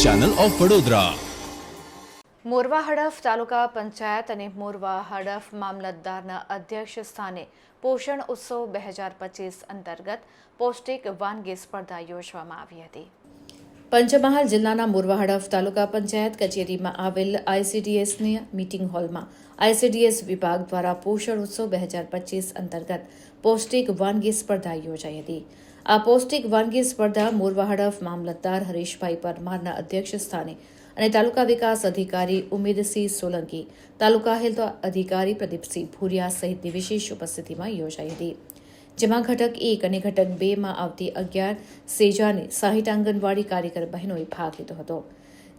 Channel of Vadodara મોરવા હડફ તાલુકા પંચાયત અને મોરવા હડફ મામલતદારના અધ્યક્ષ સ્થાને પોષણ ઉત્સવ બે હજાર પચીસ અંતર્ગત પૌષ્ટિક વાનગી સ્પર્ધા યોજવામાં આવી હતી. પંચમહાલ જિલ્લાના મોરવા હડફ તાલુકા પંચાયત કચેરીમાં આવેલ આઈસીડીએસની મીટિંગ હોલમાં આઈસીડીએસ વિભાગ દ્વારા પોષણ ઉત્સવ બે હજાર પચીસ અંતર્ગત પૌષ્ટિક વાનગી સ્પર્ધા યોજાઈ હતી. આ પૌષ્ટિક વાનગી સ્પર્ધા મોરવા હડફ મામલતદાર હરીશભાઈ પરમારના અધ્યક્ષ સ્થાને અને તાલુકા વિકાસ અધિકારી ઉમેદસિંહ સોલંકી, તાલુકા હેલ્થ અધિકારી પ્રદીપસિંહ ભૂરિયા સહિતની વિશેષ ઉપસ્થિતિમાં યોજાઈ હતી, જેમાં ઘટક એક અને ઘટક બેમાં આવતી અગિયાર સેજાની સાહીઠ આંગણવાડી કાર્યકર બહેનોએ ભાગ લીધો હતો,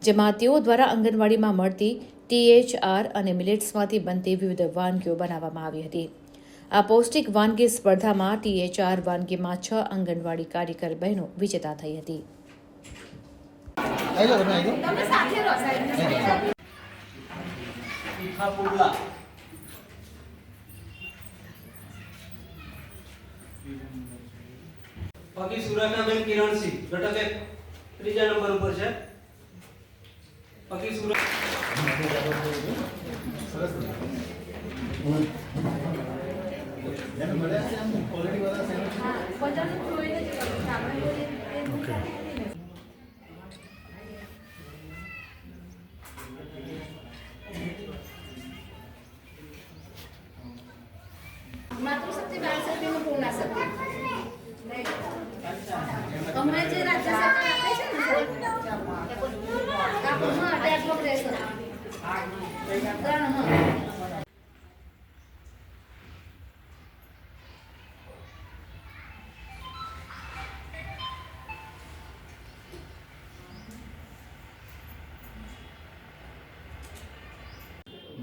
જેમાં તેઓ દ્વારા આંગણવાડીમાં મળતી ટીએચઆર અને મિલેટ્સમાંથી બનતી વિવિધ વાનગીઓ બનાવવામાં આવી હતી. આ પૌષ્ટિક વાનગી સ્પર્ધામાં ટીએચઆર વાનગીમાં છ આંગણવાડી કાર્યકર બહેનો વિજેતા થઈ હતી. બાકી સુરતના કિરણસિંહ ઘટક એક ત્રીજા નંબર ઉપર છે. બાકી સુરત માતૃશક્તિ બાળશક્તિનું પૂર્ણાશક્તિ. હમણાં જે રાજ્ય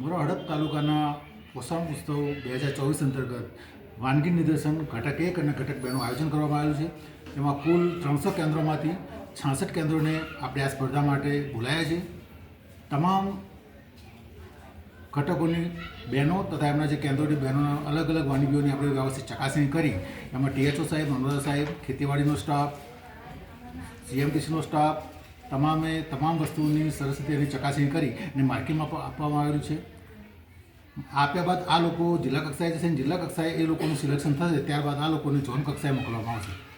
મોરા હડપ તાલુકાના પોષણ ઉત્સવ બે હજાર ચોવીસ અંતર્ગત વાનગી નિદર્શન ઘટક એક અને ઘટક બેનું આયોજન કરવામાં આવ્યું છે. એમાં કુલ ત્રણસો કેન્દ્રોમાંથી છાસઠ કેન્દ્રોને આપણે આ સ્પર્ધા માટે બોલાયા છે તમામ ઘટકોની બહેનો તથા એમના જે કેન્દ્રોની બહેનોના અલગ અલગ વાનગીઓની આપણે વ્યવસ્થિત ચકાસણી કરી. એમાં ટીએચઓ સાહેબ મામલતદાર સાહેબ, ખેતીવાડીનો સ્ટાફ, સીએમટીસીનો સ્ટાફ તમામે તમામ વસ્તુઓની સરસ રીતે એની ચકાસણી કરી અને માર્કેટમાં આપવા- આપવામાં આવેલું છે. આપ્યા બાદ આ લોકો જિલ્લા કક્ષાએ જશે અને જિલ્લા કક્ષાએ એ લોકોનું સિલેક્શન થશે, ત્યારબાદ આ લોકોને ઝોન કક્ષાએ મોકલવામાં આવશે.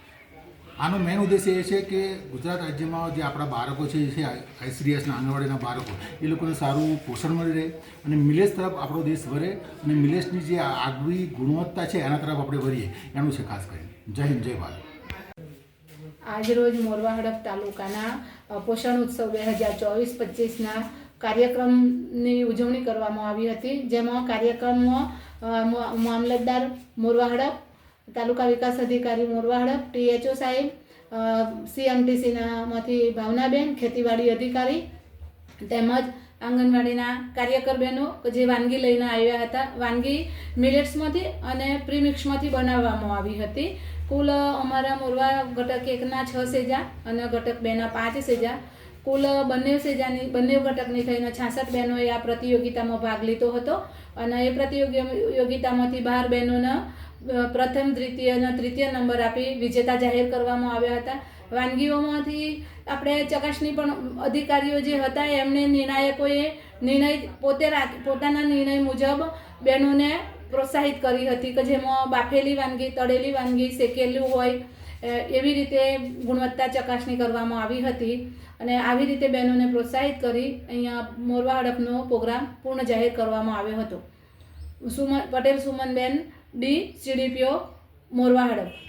આનો મેઇન ઉદ્દેશ્ય એ છે કે ગુજરાત રાજ્યમાં જે આપણા બાળકો છે જે છે આઈસીડીએસના આંગણવાડીના બાળકો, એ લોકોને સારું પોષણ મળી રહે અને મિલેશ તરફ આપણો દેશ વરે અને મિલેશની જે આગવી ગુણવત્તા છે, એના તરફ આપણે વરીએ, એનું છે ખાસ કરીને. જય હિન્દ, જય ભારત. આજરોજ મોરવા હડપ તાલુકાના પોષણ ઉત્સવ બે હજાર ચોવીસ પચીસના કાર્યક્રમની ઉજવણી કરવામાં આવી હતી. જેમાં કાર્યક્રમમાં મામલતદાર મોરવા હડપ તાલુકા વિકાસ અધિકારી મોરવા હડપ ટીએચઓ સાહેબ સીએમટીસીનામાંથી ભાવનાબેન, ખેતીવાડી અધિકારી તેમજ આંગણવાડીના કાર્યકર બહેનો જે વાનગી લઈને આવ્યા હતા. વાનગી મિલેટ્સમાંથી અને પ્રીમિક્સમાંથી બનાવવામાં આવી હતી. કુલ અમારા મોરવા ઘટક એકના છ સેજા અને ઘટક બેના પાંચ સેજા. કુલ બંને સેજાની, બંને ઘટકની થઈને છાસઠ બહેનોએ આ પ્રતિયોગિતામાં ભાગ લીધો હતો અને એ પ્રતિયોગિતામાંથી બાર બહેનોને પ્રથમ, દ્વિતીય અને તૃતીય નંબર આપી વિજેતા જાહેર કરવામાં આવ્યા હતા. વાનગીઓમાંથી આપણે ચકાસણી પણ, અધિકારીઓ જે હતા એમને નિર્ણાયકોએ નિર્ણય, પોતે પોતાના નિર્ણય મુજબ બહેનોને પ્રોત્સાહિત કરી હતી કે જેમાં બાફેલી વાનગી, તળેલી વાનગી, શેકેલું હોય એવી રીતે ગુણવત્તા ચકાસણી કરવામાં આવી હતી. અને આવી રીતે બહેનોને પ્રોત્સાહિત કરી અહીંયા મોરવા હડપનો પ્રોગ્રામ પૂર્ણ જાહેર કરવામાં આવ્યો હતો. Suman, Patel Sumanben, D, C D P O, Morva Hadaf.